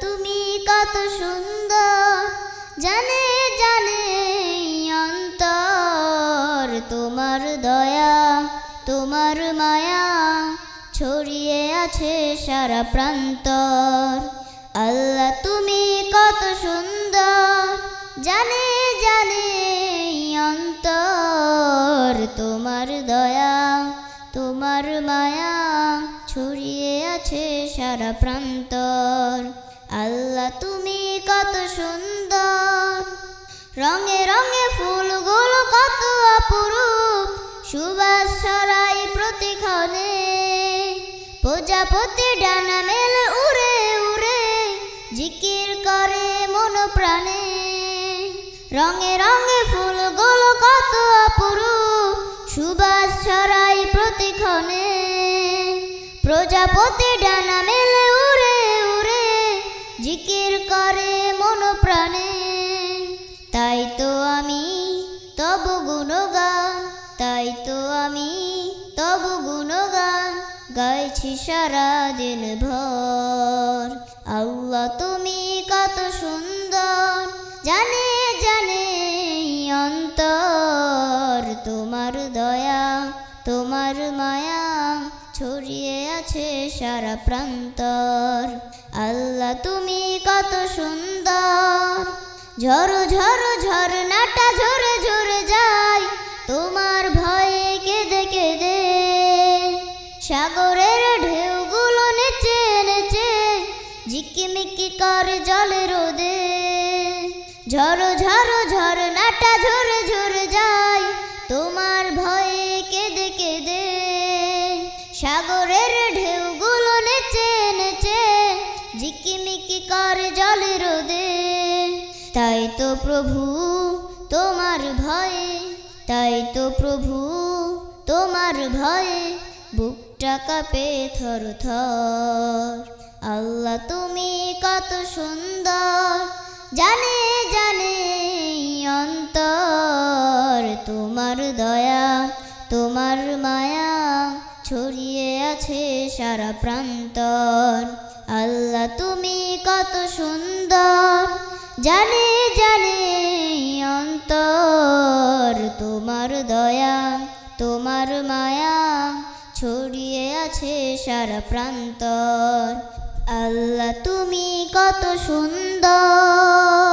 তুমি কত সুন্দর, জানে জানে অন্তর। তোমার দয়া, তোমার মায়া ছড়িয়ে আছে সারা প্রান্তর। আল্লাহ, তুমি কত সুন্দর, জানে জানে অন্তর। তোমার দয়া, তোমার মায়া ছড়িয়ে আছে সারা প্রান্তর। আল্লাহ, তুমি কত সুন্দর। রঙে রঙে ফুলগুলো কত অপরূপ। সুবাস ছড়াই প্রতিক্ষণে। প্রজাপতি ডানা মেলে উড়ে উড়ে। জিকির করে মন প্রাণে রঙে রঙে ফুলগুলো কত অপরূপ। তব গুণগান, তাই তো আমি তব গুণগান গাইছি সারা দিন ভর। আল্লাহ তুমি কত সুন্দর, জানে জানে অন্তর। তোমার দয়া, তোমার মায়া ছড়িয়ে আছে সারা প্রান্তর। আল্লাহ তুমি কত সুন্দর ঝড়ো ঝড়ো ঝরনাটা ঝরে ঝরে যায়, তোমার ভয়ে কেঁদে কেঁদে। সাগরের ঢেউগুলো নেচে নেচে, ঝিকিমিকি করে জলে রোদে। ঝড়ো ঝড়ো ঝরনাটা ঝরে ঝরে যায়, তোমার ভয়ে কেঁদে কেঁদে। সাগরের ঢেউগুলো নেচে নেচে, ঝিকিমিকি করে জলে রোদে। তো প্রভু তোমার ভয়ে তাই তো প্রভু তোমার ভয়ে, বুকটা কাঁপে থর থর। আল্লাহ তুমি কত সুন্দর, জানে জানে অন্তর। তোমার দয়া, তোমার মায়া ছড়িয়ে আছে সারা প্রান্তর। আল্লাহ তুমি কত সুন্দর জানে জানে অন্তর তোমার দয়া, তোমার মায়া ছড়িয়ে আছে সারা প্রান্তর। আল্লাহ, তুমি কত সুন্দর।